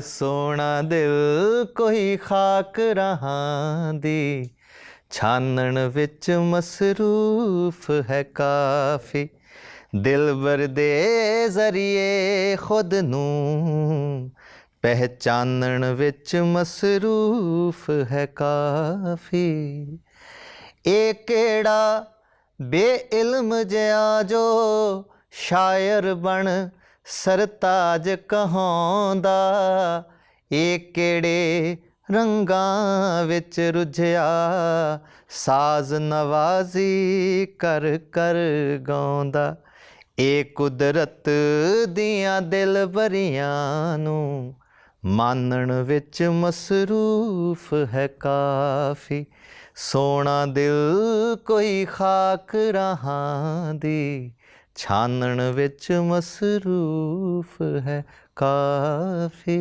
ਸੋਹਣਾ ਦਿਲ ਕੋਈ ਖਾਕ ਰਹਾਂ ਦੀ। ਛਾਨਣ ਵਿੱਚ ਮਸਰੂਫ ਹੈ ਕਾਫੀ। ਦਿਲਬਰ ਦੇ ਜ਼ਰੀਏ ਖੁਦ ਨੂੰ। ਪਹਿਚਾਨਣ ਵਿੱਚ ਮਸਰੂਫ ਹੈ ਕਾਫੀ। ਇਹ ਕਿਹੜਾ ਬੇਇਲਮ ਜਿਆ ਜੋ ਸ਼ਾਇਰ ਬਣ ਸਰਤਾਜ ਕਹਾਉਂਦਾ, ਇਹ ਕਿਹੜੇ ਰੰਗਾਂ ਵਿੱਚ ਰੁਝਿਆ? ਸਾਜ਼ ਨਵਾਜ਼ੀ ਕਰ ਕਰ ਗਾਉਂਦਾ, ਇਹ ਕੁਦਰਤ ਦੀਆਂ ਦਿਲ ਬਰੀਆਂ ਨੂੰ ਮਾਨਣ ਵਿੱਚ ਮਸਰੂਫ ਹੈ ਕਾਫੀ। ਸੋਹਣਾ ਦਿਲ ਕੋਈ ਖਾਕ ਰਹਾਂ ਦੀ ਛਾਨਣ ਵਿੱਚ ਮਸਰੂਫ ਹੈ ਕਾਫੀ।